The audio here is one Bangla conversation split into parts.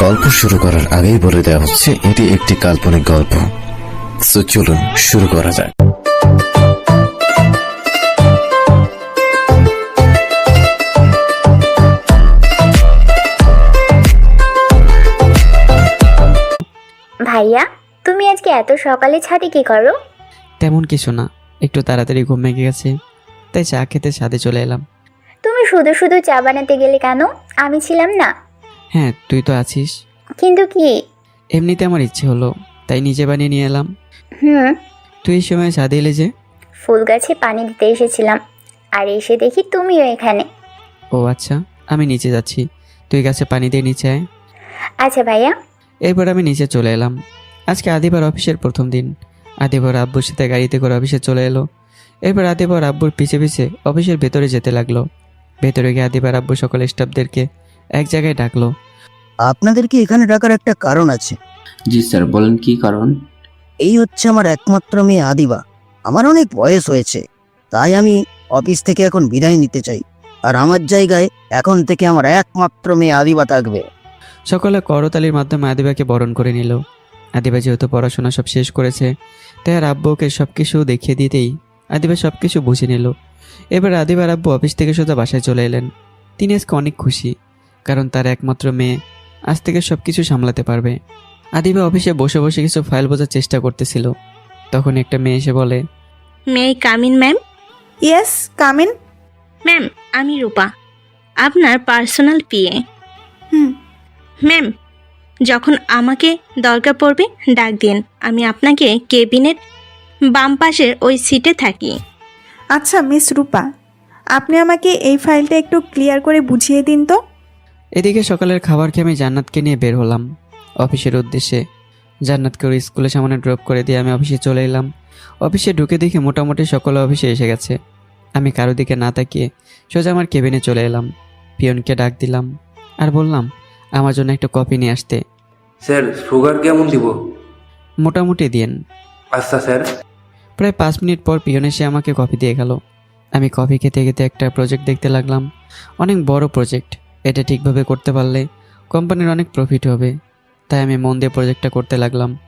গল্প শুরু করার আগেই বলে দেওয়া হচ্ছে এটি একটি কাল্পনিক গল্প। সো চলুন শুরু করা যাক। ভাইয়া তুমি আজকে এত সকালে ছাদে কি করো? তেমন কিছু না একটু তাড়াতাড়ি ঘুম ভেঙে গেছে তাই চা খেতে ছাদে চলে এলাম। তুমি শুধু শুধু চা বানাতে গেলে কেন? আমি ছিলাম না। হ্যাঁ তুই তো আছিস। কিন্তু কি? এমনিতে আমার ইচ্ছে হলো তাই নিজে বানিয়ে নিয়ে এলাম। হুম। তুই এই সময় ছাদে এলে যে। ফুল গাছে পানি দিতে এসেছিলাম আর এসে দেখি তুমিও এখানে। ও আচ্ছা আমি নিচে যাচ্ছি। তুই গাছে পানি দিয়ে নিচে আয়। আচ্ছা ভাইয়া। এরপর আমি নিচে চলে এলাম। আজকে আদিবার অফিসের প্রথম দিন। আদিবার আব্বুর সাথে গাড়িতে করে অফিসে চলে এলো। এরপর আদিবার আব্বুর পিছে পিছে অফিসের ভেতরে যেতে লাগল। ভেতরে গিয়ে আদিবার আব্বু সকল স্টাফদেরকে এক জায়গায় ডাকলো। আপনাদেরকে এখানে ডাকার একটা কারণ আছে? জি স্যার বলেন কি কারণ? এই হচ্ছে আমার একমাত্র মেয়ে আদিবা। আমার অনেক বয়স হয়েছে তাই আমি অফিস থেকে এখন বিদায় নিতে চাই। আর আমার জায়গায় এখন থেকে আমার একমাত্র মেয়ে আদিবা থাকবে। সকলে করতালির মাধ্যমে আদিবাকে বরণ করে নিল। আদিবা যেহেতু পড়াশোনা সব শেষ করেছে তাই আর আব্বুকে সব কিছু দেখিয়ে দিতেই আদিবা সব কিছু বুঝে নিল। এবার আদিবার আব্বু অফিস থেকে সোজা বাসায় চলে এলেন। তিনি আজকে অনেক খুশি। কারণ তার একমাত্র মেয়ে আজ থেকে সব কিছু সামলাতে পারবে। আদিবা অফিসে বসে বসে কিছু ফাইল বোঝার চেষ্টা করতেছিল। তখন একটা মেয়ে এসে বলে may I come in ma'am? Yes come in. Ma'am আমি রূপা আপনার পার্সোনাল পিএ। হুম। ম্যাম যখন আমাকে দরকার পড়বে ডাক দিন। আমি আপনাকে কেবিনের বাম পাশের ওই সিটে থাকি। আচ্ছা মিস রূপা আপনি আমাকে এই ফাইলটা একটু ক্লিয়ার করে বুঝিয়ে দিন তো। এদিকে সকালের খাবার খেয়ে আমি জান্নাতকে নিয়ে বের হলাম। অফিসের উদ্দেশ্যে। জান্নাতকে ওর স্কুলের সামনে ড্রপ করে দিয়ে আমি অফিসে চলে এলাম। অফিসে ঢুকে দেখি মোটামুটি সকলে অফিসে এসে গেছে। আমি কারও দিকে না তাকিয়ে সোজা আমার কেবিনে চলে এলাম। পিয়নকে ডাক দিলাম আর বললাম আমার জন্য একটা কপি নিয়ে আসতে। স্যার সুগার কেমন দিব? মোটামুটি দিন আচ্ছা স্যার। প্রায় পাঁচ মিনিট পর পিয়ন এসে আমাকে কফি দিয়ে গেল। আমি কফি খেতে খেতে একটা প্রজেক্ট দেখতে লাগলাম। অনেক বড় প্রজেক্ট। এটা ঠিকভাবে করতে পারলে কোম্পানির অনেক প্রফিট হবে। তাই আমি মন দিয়ে প্রজেক্টটা করতে লাগলাম।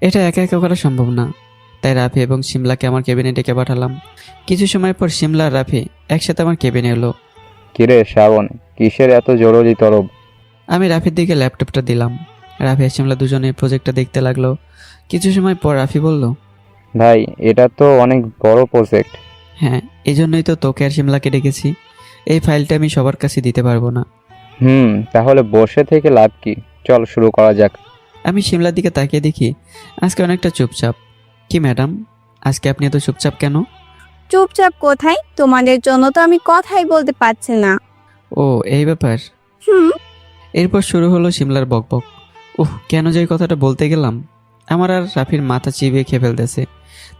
এটা একা একা করা সম্ভব না। তাই রাফি এবং সিমলাকে আমার কেবিনে ডেকে পাঠালাম। কিছু সময় পর সিমলা আর রাফি একসাথে আমার কেবিনে এলো। কিরে শ্রাবণ কিসের এত জরুরি তরব? আমি রাফির দিকে ল্যাপটপটা দিলাম। রাফি আর সিমলা দুজনে প্রজেক্টটা দেখতে লাগল। কিছু সময় পর রাফি বলল ভাই এটা তো অনেক বড় প্রজেক্ট হ্যাঁ এই জন্যই তো তোকে আর সিমলাকে ডেকেছি। এই ফাইলটা আমি সবার কাছে দিতে পারব না। হুম তাহলে বসে থেকে লাভ কি? চল শুরু করা যাক। আমি সিমলার দিকে তাকিয়ে দেখি আজকে অনেকটা চুপচাপ। কি ম্যাডাম? আজকে আপনি এত চুপচাপ কেন? চুপচাপ কোথায়? তোমাদের জন্য তো আমি কথাই বলতে পারছি না। ও এই ব্যাপার? হুম। এরপর শুরু হলো সিমলার বকবক। উহ কেন যে এই কথাটা বলতে গেলাম? আমার আর রাফির মাথা চিবিয়ে খেয়ে ফেলতেছে।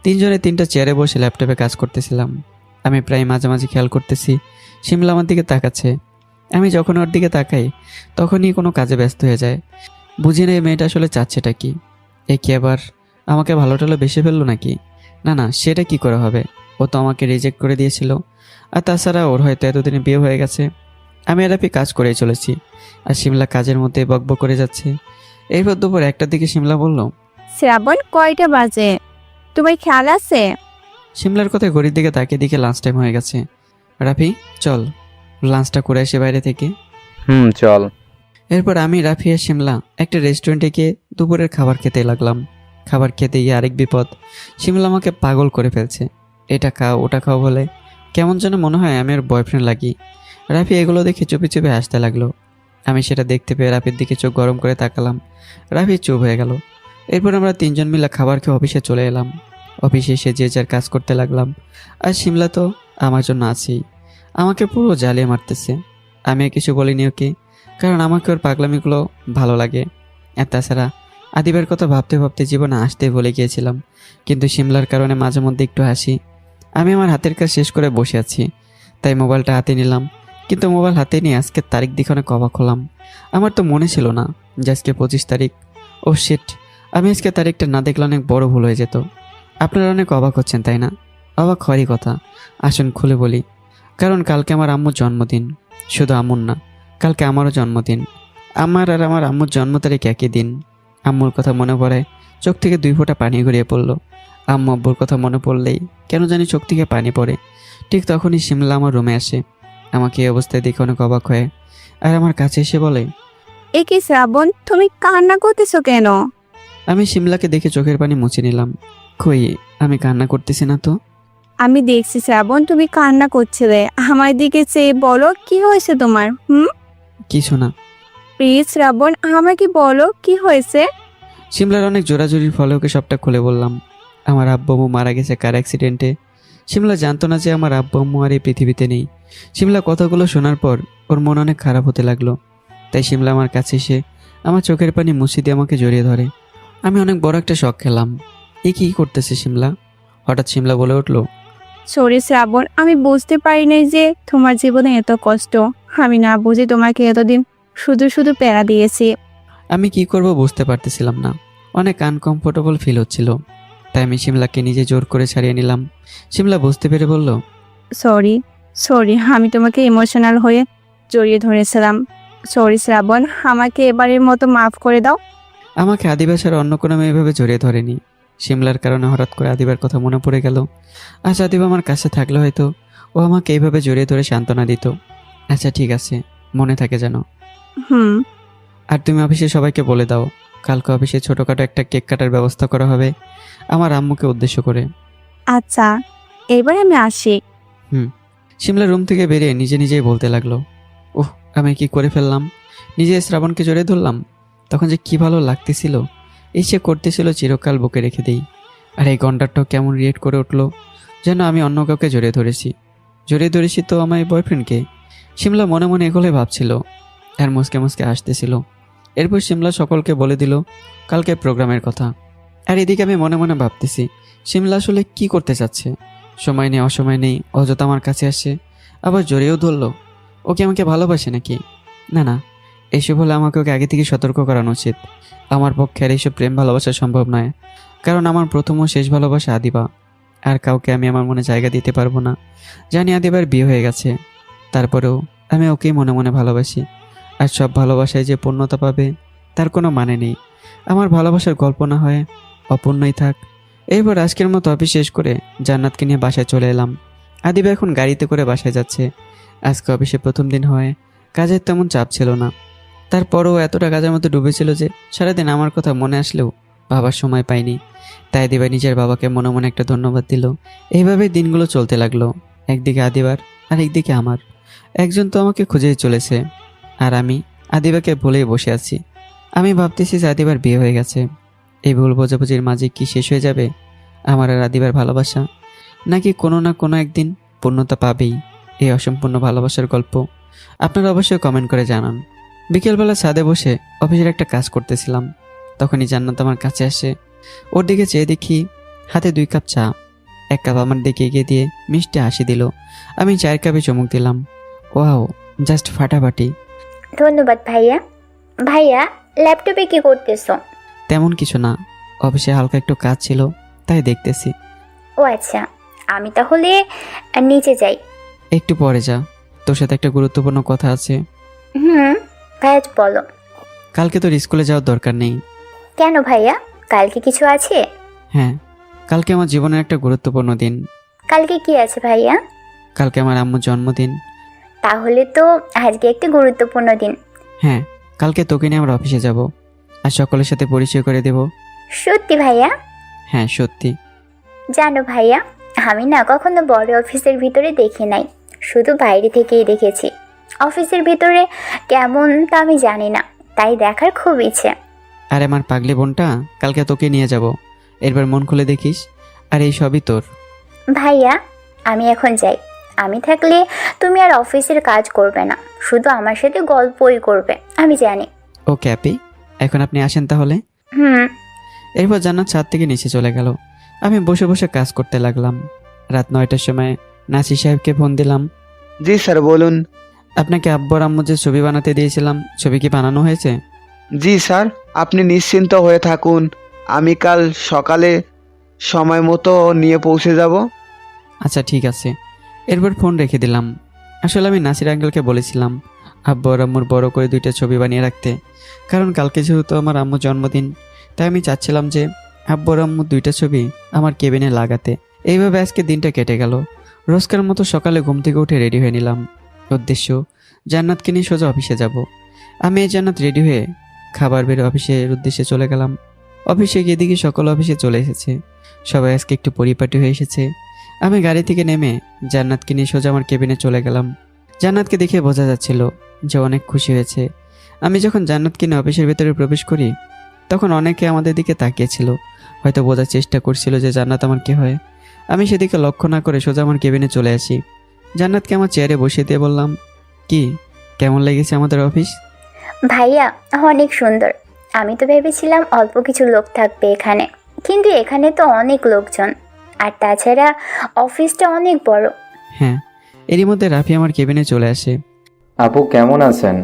তিনজনে তিনটা চেয়ারে বসে ল্যাপটপে কাজ করতেছিলাম। আমি প্রায় মাঝে মাঝে খেয়াল করতেছি সিমলা আমার দিকে তাকাচ্ছে। আমি যখন ওর দিকে তাকাই তখনই কোনো কাজে ব্যস্ত হয়ে যায়। বুঝি না এই মেয়েটা আসলে চাচ্ছেটা কি? এ কি আবার আমাকে ভালো টালো বেশি ফেলল নাকি? না না সেটা কি করে হবে? ও তো আমাকে রিজেক্ট করে দিয়েছিল। আর তাছাড়া ওর হয়তো এতদিনে বিয়ে হয়ে গেছে। আমি রাফি কাজ করেই চলেছি। আর সিমলা কাজের মধ্যে বকবক করে যাচ্ছে। এরপর দুপুর একটার দিকে সিমলা বলল শ্রাবণ কয়টা বাজে? তোমার খেয়াল আছে? শিমলার কথায় ঘড়ির দিকে তাকিয়ে দিকে লাঞ্চ টাইম হয়ে গেছে। রাফি চল লাঞ্চটা করে আসি বাইরে থেকে। হুম চল। এরপর আমি রাফি আর সিমলা একটা রেস্টুরেন্টে গিয়ে দুপুরের খাবার খেতে লাগলাম। খাবার খেতে গিয়ে আরেক বিপদ শিমলা আমাকে পাগল করে ফেলছে। এটা খাও ওটা খাও বলে কেমন যেন মনে হয় আমি ওর বয়ফ্রেন্ড লাগি। রাফি এগুলো দেখে চুপি চুপি হাসতে লাগল। আমি সেটা দেখতে পেয়ে রাফির দিকে চোখ গরম করে তাকালাম। রাফি চুপ হয়ে গেল। এরপর আমরা তিনজন মিলে খাবার খেয়ে অফিসে চলে এলাম। অফিসে এসে যে যার কাজ করতে লাগলাম। আর সিমলা তো আমার জন্য আছেই। আমাকে পুরো জ্বালিয়ে মারতেছে। আমি কিছু বলিনি, ওকে? কারণ আমাকে ওর পাগলামিগুলো ভালো লাগে। আর তাছাড়া আদিবের কথা ভাবতে ভাবতে জীবনে আসতে বলে গিয়েছিলাম। কিন্তু সিমলার কারণে মাঝে মধ্যে একটু হাসি। আমি আমার হাতের কাজ শেষ করে বসে আছি। তাই মোবাইলটা হাতে নিলাম। কিন্তু মোবাইল হাতে নিয়ে আজকে তারিখ দেখে অনেক অবাক হলাম। আমার তো মনে ছিল না যে আজকে পঁচিশ তারিখ। ও শিট আমি আজকে তারিখটা না দেখলে অনেক বড় ভুল হয়ে যেত। আপনারা অনেক অবাক হচ্ছেন, তাই না? অবাক হওয়ারই কথা। আসুন, খুলে বলি। কারণ কালকে আমার আম্মুর জন্মদিন। শুধু আম্মুর না কালকে আমারও জন্মদিন। আমার আর আমার আম্মুর জন্ম তারিখ একই দিন। আম্মুর কথা মনে পড়ে চোখ থেকে দুই ফোঁটা পানি গড়িয়ে পড়ল। আম্মু আব্বুর কথা মনে পড়লেই কেন জানি চোখ থেকে পানি পড়ে। ঠিক তখনই শিমলা আমার রুমে আসে। আমাকে এই অবস্থায় দেখে অনেক অবাক হয়ে আর আমার কাছে এসে বলে এ কি শ্রাবণ? তুমি কান্না করতেছো কেন? আমি শিমলাকে দেখে চোখের পানি মুছে নিলাম। কই আমি কান্না করতেছি না তো? আমি দেখছি শ্রাবণ তুমি কান্না করছিলে। আমার দিকে চেয়ে বলো কি হয়েছে তোমার? হুম? কিছু না। প্লিজ শ্রাবণ আমাকে বলো কি হয়েছে? সিমলার অনেক জোরাজুরির ফলে ওকে সবটা খুলে বললাম। আমার আব্বু আম্মু মারা গেছে কার অ্যাক্সিডেন্টে সিমলা জানতো না যে আমার আব্বু আম্মু আর এই পৃথিবীতে নেই। সিমলা কথাগুলো শোনার পর ওর মন অনেক খারাপ হতে লাগল। তাই সিমলা আমার কাছে এসে আমার চোখের পানি মুছি দিয়ে আমাকে জড়িয়ে ধরে। আমি অনেক বড় একটা শখ খেলাম। এ কী করতেছে সিমলা? হঠাৎ সিমলা বলে উঠল সরি শ্রাবণ আমি বুঝতে পারি নাই যে তোমার জীবনে এত কষ্ট। আমি না বুঝে তোমাকে এতদিন শুধু শুধু প্যারা দিয়েছি। আমি কি করব বুঝতে পারতেছিলাম না। অনেক আনকমফোর্টেবল ফিল হচ্ছিল। তাই আমি সিমলাকে নিজে জোর করে ছাড়িয়ে নিলাম। সিমলা বুঝতে পেরে বলল সরি সরি আমি তোমাকে ইমোশনাল হয়ে জড়িয়ে ধরেছিলাম। সরি শ্রাবণ আমাকে এবারের মতো মাফ করে দাও। আমাকে আদিবাসার অন্য কোনো মেয়ে এভাবে জড়িয়ে ধরেনি। সিমলার কারণে হঠাৎ করে আদিবার কথা মনে পড়ে গেল। আজ আদিবা আমার কাছে থাকলে হয়তো ও আমাকে এইভাবে জড়িয়ে ধরে সান্ত্বনা দিত। আচ্ছা ঠিক আছে মনে থাকে যেন। হুম। আর তুমি অফিসে সবাইকে বলে দাও কালকে অফিসে ছোটোখাটো একটা কেক কাটার ব্যবস্থা করা হবে আমার আম্মুকে উদ্দেশ্য করে। আচ্ছা এবার আমি আসি। সিমলা রুম থেকে বেরিয়ে নিজে নিজেই বলতে লাগল ওহ আমি কি করে ফেললাম? নিজে শ্রাবণকে জড়িয়ে ধরলাম? তখন যে কি ভালো লাগতেছিল। এই সে করতেছিল চিরকাল বুকে রেখে দেই। আর এই গন্ডারটাও কেমন রিয়েক্ট করে উঠল, যেন আমি অন্য কাউকে জড়িয়ে ধরেছি। জড়িয়ে ধরেছি তো আমার বয়ফ্রেন্ডকে শিমলা মনে মনে এগুলোই ভাবছিল। আর মুসকে মুসকে আসতেছিল এরপর শিমলা সকলকে বলে দিল, কালকে প্রোগ্রামের কথা। আর এদিকে আমি মনে মনে ভাবতেছি শিমলা আসলে কি করতে চাচ্ছে? সময় নেই, অসময় নেই, অযথা আমার কাছে আসে, আবার জড়িয়েও ধরলো, ও কি আমাকে ভালোবাসে নাকি? না না এইসব হলে আমাকে ওকে আগে থেকে সতর্ক করানো উচিত। আমার পক্ষে আর এইসব প্রেম ভালোবাসা সম্ভব নয়। কারণ আমার প্রথম ও শেষ ভালোবাসা আদিবা। আর কাউকে আমি আমার মনে জায়গা দিতে পারব না। জানি আদিবার বিয়ে হয়ে গেছে। তারপরেও আমি ওকেই মনে মনে ভালোবাসি। আর সব ভালোবাসায় যে পূর্ণতা পাবে, তার কোনো মানে নেই। আমার ভালোবাসার গল্প না হয়, অপূর্ণই থাক। এরপর আজকের মতো অফিস শেষ করে জান্নাতকে নিয়ে বাসায় চলে এলাম। আদিবা এখন গাড়িতে করে বাসায় যাচ্ছে। আজকে অফিসে প্রথম দিন হয়। কাজের তেমন চাপ ছিল না। তারপরও এতটা কাজের মধ্যে ডুবেছিল যে সারাদিন আমার কথা মনে আসলেও বাবার সময় পাইনি। তাই দিবা নিজের বাবাকে মনে মনে একটা ধন্যবাদ দিল। এইভাবে দিনগুলো চলতে লাগল। একদিকে আদিবার আর একদিকে আমার। একজন তো আমাকে খুঁজেই চলেছে। আর আমি আদিবাকে ভুলেই বসে আছি। আমি ভাবতেছি যে আদিবার বিয়ে হয়ে গেছে। এই ভুল বোঝাবুঝির মাঝে কি শেষ হয়ে যাবে? আমার আর আদিবার ভালোবাসা? নাকি কোনো না কোনো একদিন পূর্ণতা পাবেই। এই অসম্পূর্ণ ভালোবাসার গল্প। আপনারা অবশ্যই কমেন্ট করে জানান। বিকেলবেলা ছাদে বসে অফিসের একটা কাজ করতেছিলাম। তখনই জান্নাত আমার কাছে আসে। ওর দিকে চেয়ে দেখি হাতে দুই কাপ চা। এক কাপ আমার দিকে এগিয়ে দিয়ে মিষ্টি হাসি দিল। আমি চায়ের কাপে চমক দিলাম। ওয়াও জাস্ট ফাটাফাটি। ধন্যবাদ ভাইয়া। ভাইয়া ল্যাপটপে কি করতেছো? তেমন কিছু না। অফিসে হালকা একটু কাজ ছিল তাই দেখতেছি। ও আচ্ছা আমি তাহলে নিচে যাই। একটু পরে যা। তোর সাথে একটা গুরুত্বপূর্ণ কথা আছে। হুম। ভাইয়া বলো। কালকে তোর স্কুলে যাওয়ার দরকার নেই। কেন ভাইয়া? কালকে কিছু আছে? হ্যাঁ কালকে আমার জীবনের একটা গুরুত্বপূর্ণ দিন। কালকে কি আছে ভাইয়া? কালকে আমার আম্মুর জন্মদিন। তাহলে তো আজকে একটি গুরুত্বপূর্ণ দিন। হ্যাঁ কালকে তোকে নিয়ে আমরা অফিসে যাব আর সকলের সাথে পরিচয় করে দেব। সত্যি ভাইয়া? হ্যাঁ সত্যি। জানো ভাইয়া আমি না কখনো বড় অফিসের ভিতরে দেখি নাই। শুধু বাইরে থেকেই দেখেছি। অফিসের ভিতরে কেমন তা আমি জানি না তাই দেখার খুব ইচ্ছে। আর আমার পাগলি বোনটা কালকে তোকে নিয়ে যাব। এরবার মন খুলে দেখিস আর এই সবই তোর। ভাইয়া আমি এখন যাই। আমি থাকলে তুমি আর অফিসের কাজ করবে না শুধু আমার সাথে গল্পই করবে আমি জানি। ওকে অ্যাপি এখন আপনি আসেন তাহলে। হুম। এরপর জান্নাত ছাদ থেকে নিচে চলে গেল। আমি বসে বসে কাজ করতে লাগলাম। রাত নয়টার সময় নাসির সাহেবকে ফোন দিলাম। জি স্যার বলুন। আপনাকে আব্বর আম্মু যে ছবি বানাতে দিয়েছিলাম ছবি কি বানানো হয়েছে? জি স্যার। আপনি নিশ্চিন্ত হয়ে থাকুন। আমি কাল সকালে সময় মতো নিয়ে পৌঁছে যাব। আচ্ছা ঠিক আছে। এরপর ফোন রেখে দিলাম। আসলে আমি নাসির আঙ্কেলকে বলেছিলাম আব্বু আর আম্মুর বড় করে দুইটা ছবি বানিয়ে রাখতে। কারণ কালকে যেহেতু আমার আম্মুর জন্মদিন তাই আমি চাচ্ছিলাম যে আব্বু আর আম্মুর দুইটা ছবি আমার কেবিনে লাগাতে। এইভাবে আজকে দিনটা কেটে গেল। রোজকার মতো সকালে ঘুম থেকে উঠে রেডি হয়ে নিলাম। উদ্দেশ্য, জান্নাতকে নিয়ে সোজা অফিসে যাব। আমি এই জান্নাত রেডি হয়ে খাবার বের অফিসের উদ্দেশ্যে চলে গেলাম। অফিসে গিয়ে দেখি সকল অফিসে চলে এসেছে। সবাই আজকে একটু পরিপাটি হয়ে এসেছে। আমি গাড়ি থেকে নেমে জান্নাতকে নিয়ে সোজা আমার কেবিনে চলে গেলাম। জান্নাতকে দেখে বোঝা যাচ্ছিল যে অনেক খুশি হয়েছে। আমি যখন জান্নাতকে নিয়ে অফিসের ভেতরে প্রবেশ করি, তখন অনেকে আমাদের দিকে তাকিয়েছিল। হয়তো বোঝার চেষ্টা করছিল যে জান্নাত আমার কে হয়। আমি সেদিকে লক্ষ্য না করে সোজা আমার কেবিনে চলে আসি। জান্নাতকে আমার চেয়ারে বসিয়ে দিয়ে বললাম কি কেমন লেগেছে আমাদের অফিস? ভাইয়া অনেক সুন্দর। আমি তো ভেবেছিলাম অল্প কিছু লোক থাকবে এখানে কিন্তু এখানে তো অনেক লোকজন। আর তাছাড়া অফিসটা অনেক বড়। হ্যাঁ এরই মধ্যে রাফি আমার কেবিনে চলে আসে। আপু কেমন আছেন?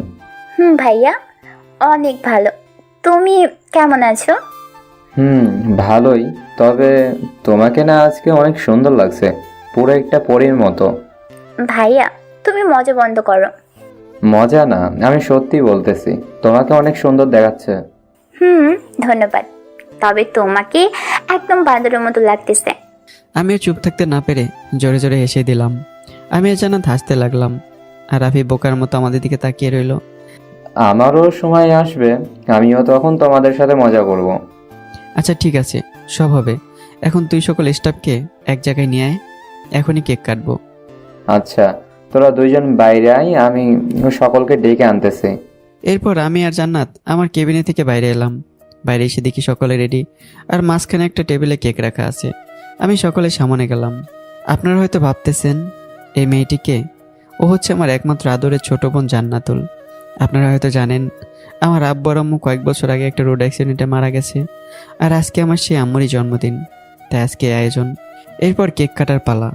হুম ভাইয়া অনেক ভালো। তুমি কেমন আছো? হুম ভালোই। তবে তোমাকে না আজকে অনেক সুন্দর লাগছে পুরো একটা পরীর মতো। ভাইয়া তুমি মজা বন্ধ করো। মজা না আমি সত্যি বলতেছি তোমাকে অনেক সুন্দর দেখাচ্ছে। হুম ধন্যবাদ। তবে তোমাকে একদম বাঁদরের মতো লাগতেছে। আমিও চুপ থাকতে না পেরে জোরে জোরে হেসে দিলাম। আমি জানাত হাসতে লাগলাম আর রাফি বোকার মতো আমাদের দিকে তাকিয়ে রইল। আমারও সময় আসবে আমিও তখন তোমাদের সাথে মজা করব। আচ্ছা ঠিক আছে সব হবে। এখন তুই সকল স্টাফকে এক জায়গায় নিয়ে আয় এখনই কেক কাটবো। আচ্ছা তোরা দুইজন বাইরে আই আমি সকলকে ডেকে আনতেছি। এরপর আমি আর জান্নাত আমার কেবিনে থেকে বাইরে এলাম। বাইরে এসে দেখি সকলে রেডি আর মাঝখানে একটা টেবিলে কেক রাখা আছে। আমি সকলের সামনে গেলাম। আপনারা হয়তো ভাবতেছেন, এই মেয়েটিকে ও হচ্ছে আমার একমাত্র আদরের ছোট বোন জান্নাতুল। আপনারা হয়তো জানেন, আমার আব্বর আম্মু কয়েক বছর আগে একটা রোড অ্যাক্সিডেন্টে মারা গেছে, আর আজকে আমার সেই আম্মুরই জন্মদিন, তাই আজকে আয়োজন। এরপর কেক কাটার পালা।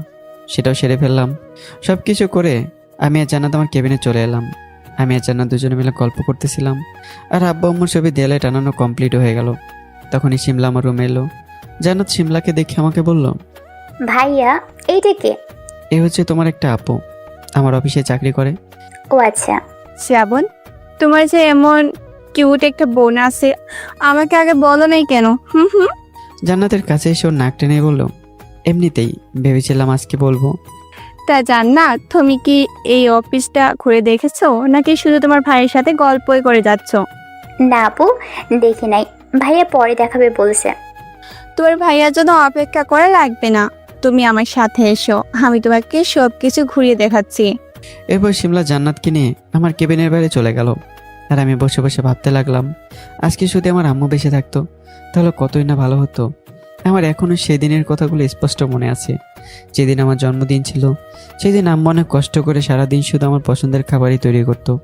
সেটাও সেরে ফেললাম। সব কিছু করে আমি আর জান্নাত আমার কেবিনে চলে এলাম। আমি আর জান্নাত দুজনে মিলে গল্প করতেছিলাম। আর আব্বু আম্মুর ছবি দেয়ালে টানানো কমপ্লিট হয়ে গেল। তখনই শিমলা আমার রুমে এলো। জান্নাত শিমলাকে দেখে আমাকে বলল ভাইয়া এইটা কে? এ হচ্ছে তোমার একটা আপু। আমার অফিসে চাকরি করে। ও আচ্ছা। শ্রাবণ তোমার যে এমন কিউট একটা বোন আছে আমাকে আগে বলো নাই কেন? হুম হুম। জান্নাতের কাছে এসে ওর নাক টেনে বলল এমনিতেই ভেবেছিলাম আজকে বলব। তা জান না তুমি কি এই অফিসটা ঘুরে দেখেছ? নাকি শুধু তোমার ভাইয়ের সাথে গল্পই করে যাচ্ছ? না আপু দেখি নাই। ভাইয়া পরে দেখাবে বলছে। তোর ভাইয়ার জন্য অপেক্ষা করা লাগবে না। তুমি আমার সাথে এসো। আমি তোমাকে সব কিছু ঘুরিয়ে দেখাচ্ছি। এরপর শিমলা জান্নাতকে নিয়ে আমার কেবিনের বাইরে চলে গেল। আর আমি বসে বসে ভাবতে লাগলাম আজকে শুধু আমার আম্মু বেঁচে থাকতো তাহলে কতই না ভালো হতো। আমার এখনও সেই দিনের কথাগুলো স্পষ্ট মনে আছে। যেদিন আমার জন্মদিন ছিল, সেদিন আম্মু অনেক কষ্ট করে সারাদিন শুধু আমার পছন্দের খাবারই তৈরি করতো।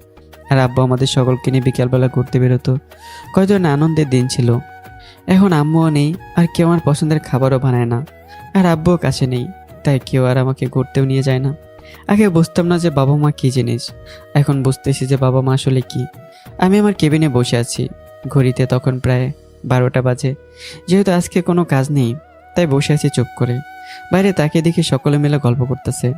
আর আব্বা আমাদের সকলকে নিয়ে বিকালবেলা ঘুরতে বেরোতো। কত না আনন্দের দিন ছিল। এখন আম্মুও নেই, আর কেউ আমার পছন্দের খাবারও বানায় না। আর আব্বুও কাছে নেই, তাই কেউ আর আমাকে ঘুরতেও নিয়ে যায় না। আগে বুঝতাম না যে বাবা মা কী জিনিস। এখন বুঝতেছি যে বাবা মা আসলে কি। আমি আমার কেবিনে বসে আছি। ঘড়িতে তখন প্রায় বারোটা বাজে। যেহেতু আজকে কোনো কাজ নেই তাই বসে আছি চুপ করে। বাইরে তাকে দেখি সকলে মিলে গল্প করতেছে।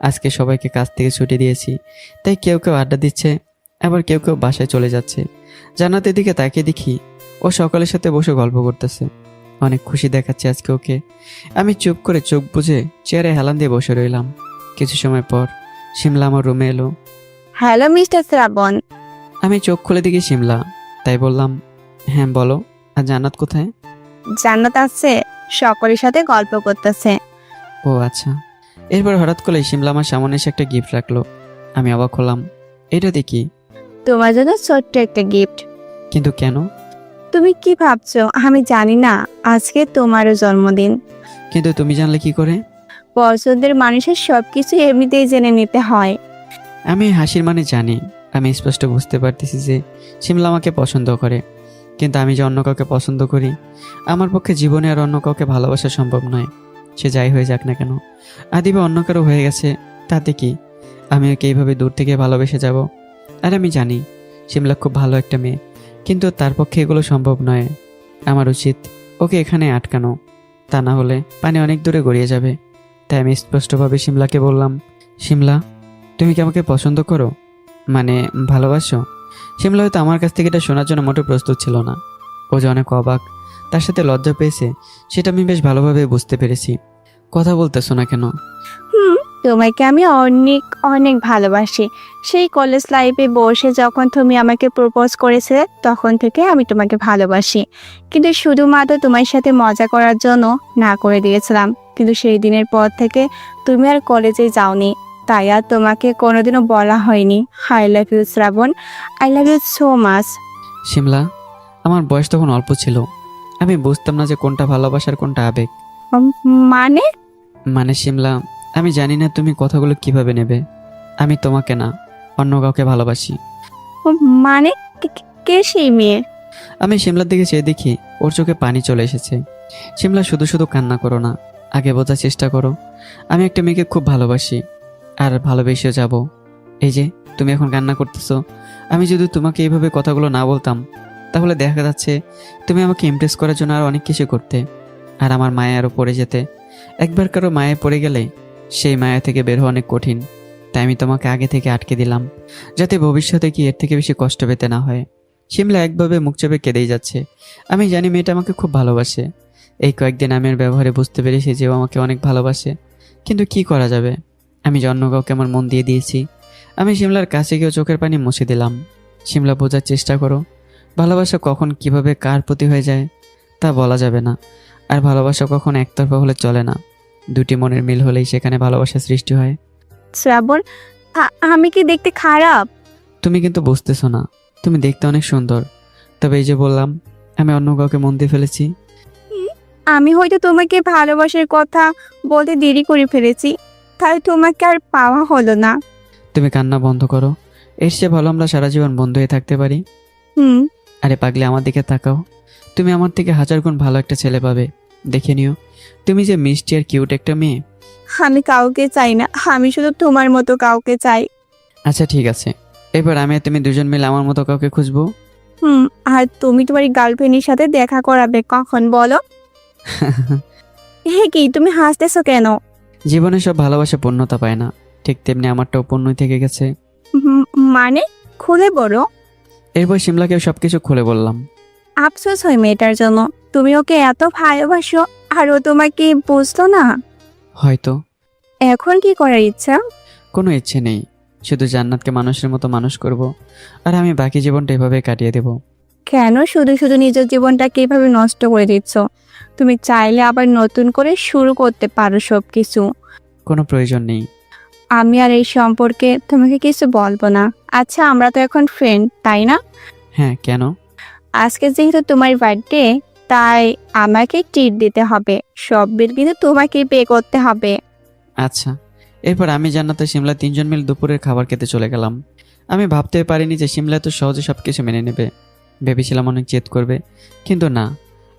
আজকে সবাইকে কাজ থেকে ছুটি দিয়েছি তাই কেউ কেউ আড্ডা দিচ্ছে আবার কেউ কেউ বাসায় চলে যাচ্ছে। জান্নাতের দিকে তাকিয়ে দেখি ও সকলের সাথে বসে গল্প করতেছে। অনেক খুশি দেখাচ্ছে আজকে ওকে। আমি চুপ করে চোখ বুঝে চেয়ারে হেলান দিয়ে বসে রইলাম। কিছু সময় পর শিমলা আমার রুমে এলো। Hello mister Shrabon. আমি চোখ খুলে দেখি শিমলা তাই বললাম হ্যাঁ বলো। আর জান্নাত কোথায়? জান্নাত আছে সকলের সাথে গল্প করতেছে। ও আচ্ছা। এরপর হঠাৎ করে শিমলা আমার সামনে এসে একটা গিফট রাখল। আমি অবাক হলাম। এটা দেখি তোমার জন্য ছোট্ট একটা গিফট কিন্তু কেন? তুমি কি ভাবছ? আমি জানি না। আজকে তোমারও জন্মদিন। কিন্তু তুমি জানলে কি করে? পছন্দের মানুষের সব কিছু এমনিতেই জেনে নিতে হয়। আমি হাসির মানে জানি। আমি স্পষ্ট বুঝতে পারতেছি যে শিমলা আমাকে পছন্দ করে। কিন্তু আমি যে অন্য কাউকে পছন্দ করি, আমার পক্ষে জীবনে আর অন্য কাউকে ভালোবাসা সম্ভব নয়। সে যাই হয়ে যাক না কেন। আদিবা অন্য কারও হয়ে গেছে, তাতে কি? আমি ওকে এইভাবে দূর থেকে ভালোবেসে যাব? আর আমি জানি শিমলা খুব ভালো একটা মেয়ে, কিন্তু তার পক্ষে এগুলো সম্ভব নয়। আমার উচিত ওকে এখানে আটকানো। তা না হলে পানি অনেক দূরে গড়িয়ে যাবে। তাই আমি স্পষ্টভাবে শিমলাকে বললাম শিমলা তুমি কি আমাকে পছন্দ করো? মানে ভালোবাসো? শিমলা হয়তো আমার কাছ থেকে এটা শোনার জন্য মোটেও প্রস্তুত ছিল না। ও যে অনেক অবাক, তার সাথে লজ্জা পেয়েছে, সেটা আমি বেশ ভালোভাবে বুঝতে পেরেছি। কথা বলতেছো না কেন? তোমাকে আমি অনেক অনেক ভালোবাসি। সেই কলেজ লাইফে বসে যখন তুমি আমাকে প্রপোজ করেছিলে, তখন থেকে আমি তোমাকে ভালোবাসি। কিন্তু শুধুমাত্র তোমার সাথে মজা করার জন্য না করে দিয়েছিলাম। কিন্তু সেই দিনের পর থেকে তুমি আর কলেজে যাওনি। তাই আর তোমাকে কোনোদিনও বলা হয়নি। I love you Shrabon. I love you so much Shimla আমার বয়স তখন অল্প ছিল। আমি বুঝতাম না যে কোনটা ভালোবাসার কোনটা আবেগ। মানে? মানে শিমলা আমি জানি না তুমি কথাগুলো কীভাবে নেবে। আমি তোমাকে না অন্য কাউকে ভালোবাসি। মানে? কে- সেই মেয়ে? আমি শিমলার দিকে চেয়ে দেখি ওর চোখে পানি চলে এসেছে। শিমলা শুধু শুধু কান্না করো না আগে বোঝার চেষ্টা করো। আমি একটা মেয়েকে খুব ভালোবাসি। আর ভালোবেসে যাব। এই যে, তুমি এখন কান্না করতেছো। আমি যদি তোমাকে এইভাবে কথাগুলো না বলতাম, তাহলে দেখা যাচ্ছে তুমি আমাকে ইমপ্রেস করার জন্য আর অনেক কিছু করতে। আর আমার মায়া আরও পড়ে যেতে। একবার কারও মায়ে পড়ে গেলে সেই মায়া থেকে বের হওয়া অনেক কঠিন। তাই আমি তোমাকে আগে থেকে আটকে দিলাম, যাতে ভবিষ্যতে কি এর থেকে বেশি কষ্ট পেতে না হয়। শিমলা একভাবে মুখ চেপে কেঁদেই যাচ্ছে। আমি জানি মেয়েটা আমাকে খুব ভালোবাসে। এই কয়েকদিন আমি ওর ব্যবহারে বুঝতে পেরেছি যে ও আমাকে অনেক ভালোবাসে। কিন্তু কি করা যাবে? আমি অন্য আমার মন দিয়ে দিয়েছি। আমি শিমলার কাছে গিয়ে চোখের পানি মুছে দিলাম। শিমলা বোঝার চেষ্টা করো ভালোবাসা কখন কীভাবে কার প্রতি হয়ে যায় তা বলা যাবে না আর ভালোবাসা কখন একতরফা হলে চলে না। দুটি মনের মিল হলেই সেখানে ভালোবাসা সৃষ্টি হয়। শ্রাবণ আমি কি দেখতে খারাপ? তুমি কিন্তু বুঝতেছো না তুমি দেখতে অনেক সুন্দর। তবে এই যে বললাম আমি অন্য কাউকে মন দিয়ে ফেলেছি। আমি হয়তো তোমাকে ভালোবাসার কথা বলতে দেরি করে ফেলেছি। তাই তোমাকে আর পাওয়া হলো না। তুমি কান্না বন্ধ করো। এর চেয়ে ভালো আমরা সারা জীবন বন্ধ হয়ে থাকতে পারি। হুম। আরে পাগলে আমার দিকে তাকাও। তুমি আমার থেকে হাজার গুণ ভালো একটা ছেলে পাবে। দেখে নিও তুমি যে মিষ্টি আর কিউট একটা মেয়ে। আমি কাউকে চাই না আমি শুধু তোমার মতো কাউকে চাই। আচ্ছা ঠিক আছে। এবার আমি আর তুমি দুজন মিলে আমার মতো কাউকে খুঁজবো? হুম আর তুমি তোমার গার্লফ্রেন্ডের সাথে দেখা করাবে কখন বলো? হে কি তুমি হাসতেছো কেন? জীবনে সব ভালোবাসা পূর্ণতা পায় না। ঠিক তেমনি আমারটাও পূর্ণই থেকে গেছে। মানে? খুলে বলো। এরপর সিমলাকে সবকিছু খুলে বললাম। আফসোস হয় মেয়েটার জন্য। তুমি ওকে এত ভালোবাসো আর ও তোমাকে বুঝতো না। হয়তো। এখন কি করার ইচ্ছা? কোনো ইচ্ছে নেই। শুধু জান্নাতকে মানুষের মতো মানুষ করব আর আমি বাকি জীবনটা এভাবে কাটিয়ে দেব। কেন শুধু শুধু নিজের জীবনটাকে এইভাবে নষ্ট করে দিচ্ছ? তুমি চাইলে আবার নতুন করে শুরু করতে পারো সব কিছু কোনো প্রয়োজন নেই। আমি আর এই সম্পর্কে তোমাকে কিছু বলব না। আচ্ছা আমরা তো এখন ফ্রেন্ড তাই না? হ্যাঁ কেন? আজকে যেহেতু তোমার বার্থডে তাই আমাকে ট্রিট দিতে হবে। সব বিল কিন্তু তোমাকেই পে করতে হবে। আচ্ছা এরপর আমি জান্নাত সিমলা তিনজন মিল দুপুরের খাবার খেতে চলে গেলাম। আমি ভাবতে পারিনি যে সিমলা এত সহজে সব কিছু মেনে নেবে। ভেবেছিলাম অনেক জেদ করবে কিন্তু না।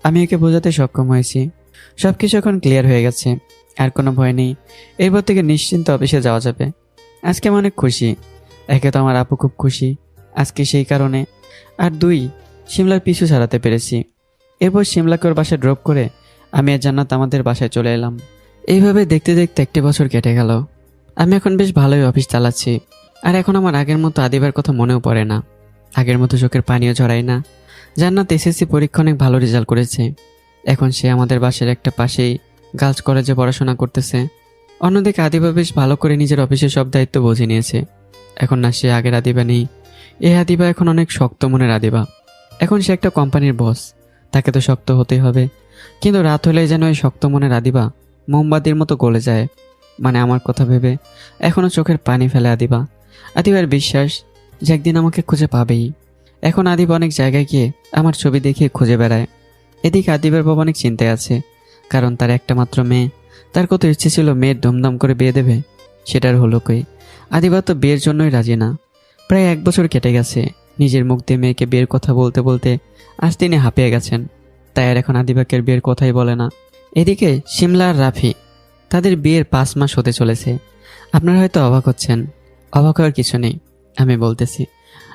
আমি একে বোঝাতে সক্ষম হয়েছি। সব কিছু এখন ক্লিয়ার হয়ে গেছে। আর কোনো ভয় নেই। এরপর থেকে নিশ্চিন্ত অফিসে যাওয়া যাবে। আজকে আমি অনেক খুশি। একে তো আমার আপু খুব খুশি। আজকে সেই কারণে। আর দুই সিমলার পিছু ছাড়াতে পেরেছি। এরপর সিমলাকে ওর বাসায় ড্রপ করে আমি আর জান্নাত আমাদের বাসায় চলে এলাম। এইভাবে দেখতে দেখতে একটি বছর কেটে গেল। আমি এখন বেশ ভালোই অফিস চালাচ্ছি। আর এখন আমার আগের মতো আদিবার কথা মনেও পড়ে না। আগের মতো চোখের পানিও ঝরাই না। জান্নাত এসএসসি পরীক্ষা অনেক ভালো রেজাল্ট করেছে। এখন সে আমাদের বাসার একটা পাশেই গার্লস কলেজে পড়াশোনা করতেছে। অন্যদিকে আদিবা বেশ ভালো করে নিজের অফিসের সব দায়িত্ব বুঝে নিয়েছে। এখন না সে আগের আদিবা নেই। এই আদিবা এখন অনেক শক্ত মনের আদিবা। এখন সে একটা কোম্পানির বস তাকে তো শক্ত হতেই হবে। কিন্তু রাত হলে যেন ওই শক্ত মনের আদিবা মোমবাতির মতো গলে যায়। মানে আমার কথা ভেবে এখনও চোখের পানি ফেলে আদিবা। আদিবার বিশ্বাস যে একদিন আমাকে খুঁজে পাবেই। এখন আদিবা অনেক জায়গায় গিয়ে আমার ছবি দেখে খুঁজে বেড়ায়। এদিকে আদিবার বাবা অনেক চিন্তায় আছে, কারণ তার একটা মাত্র মেয়ে। তার কত ইচ্ছে ছিল মেয়ের ধুমধাম করে বিয়ে দেবে, সেটার হলো কই। আদিবা তো বিয়ের জন্যই রাজি না। প্রায় এক বছর কেটে গেছে, নিজের মুখ দিয়ে মেয়েকে বিয়ের কথা বলতে বলতে আজ তিনি হাঁপিয়ে গেছেন। তাই আর এখন আদিবাকের বিয়ের কথাই বলে না। এদিকে সিমলা আর রাফি, তাদের বিয়ের পাঁচ মাস হতে চলেছে। আপনারা হয়তো অবাক হচ্ছেন। অবাক হওয়ার কিছু নেই, আমি বলতেছি।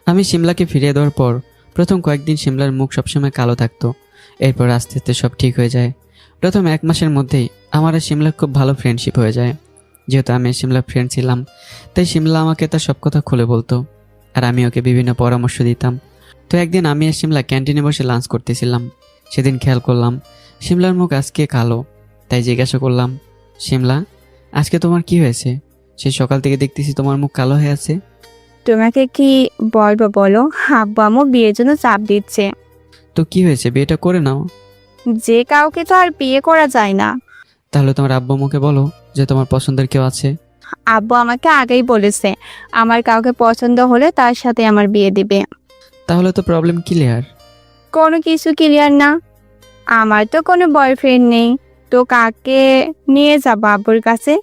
আমি সিমলাকে ফিরিয়ে দেওয়ার পর প্রথম কয়েকদিন সিমলার মুখ সবসময় কালো থাকতো। এরপর আস্তে আস্তে সব ঠিক হয়ে যায়। প্রথম এক মাসের মধ্যেই আমার আর খুব ভালো ফ্রেন্ডশিপ হয়ে যায়। যেহেতু আমি সিমলার ফ্রেন্ড ছিলাম, তাই সিমলা আমাকে তার সব কথা খুলে বলতো। আর আমি ওকে বিভিন্ন পরামর্শ দিতাম। তো একদিন আমি আর সিমলা ক্যান্টিনে বসে লাঞ্চ করতেছিলাম। সেদিন খেয়াল করলাম, সিমলার মুখ আজকে কালো। তাই জিজ্ঞাসা করলাম, সিমলা, আজকে তোমার কি হয়েছে? সে সকাল থেকে দেখতেছি তোমার মুখ কালো হয়ে আছে। তোমাকে কি বলব বলো? আব্বু আম্মু বিয়ের জন্য চাপ দিচ্ছে। তো কি হয়েছে? বিয়েটা করে নাও। যে কাউকে তো আর বিয়ে করা যায় না। তাহলে তোমার আব্বু মুখে বলো যে তোমার পছন্দের কেউ আছে। আব্বু আমাকে আগেই বলেছে আমার কাউকে পছন্দ হলে তার সাথে আমার বিয়ে দিবে। তাহলে তো প্রবলেম ক্লিয়ার কোনো কিছু ক্লিয়ার না। আমার তো কোনো বয়ফ্রেন্ড নেই। তো কাকে নিয়ে যাব আব্বুর কাছে?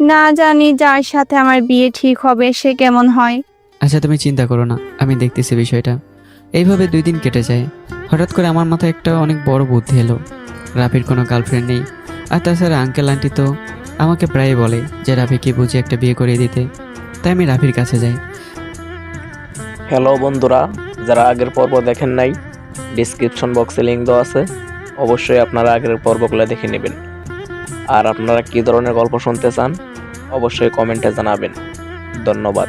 না জানি যার সাথে আমার বিয়ে ঠিক হবে সে কেমন হয়। আচ্ছা তুমি চিন্তা করো না, আমি দেখতেছি বিষয়টা। এইভাবে দুই দিন কেটে যায়। হঠাৎ করে আমার মাথায় একটা অনেক বড় বুদ্ধি এলো। রাফির কোনো গার্লফ্রেন্ড নেই, আর তাছাড়া আঙ্কেল, আন্টি তো আমাকে প্রায় বলে যে রাফিকে বুঝে একটা বিয়ে করিয়ে দিতে? তাই আমি রাফির কাছে যাই। হ্যালো বন্ধুরা, যারা আগের পর্ব দেখেন নাই ডিসক্রিপশন বক্সে লিঙ্ক দেওয়া আছে। অবশ্যই আপনারা আগের পর্বগুলো দেখে নেবেন। আর আপনারা কী ধরনের গল্প শুনতে চান, অবশ্যই কমেন্টে জানাবেন। ধন্যবাদ।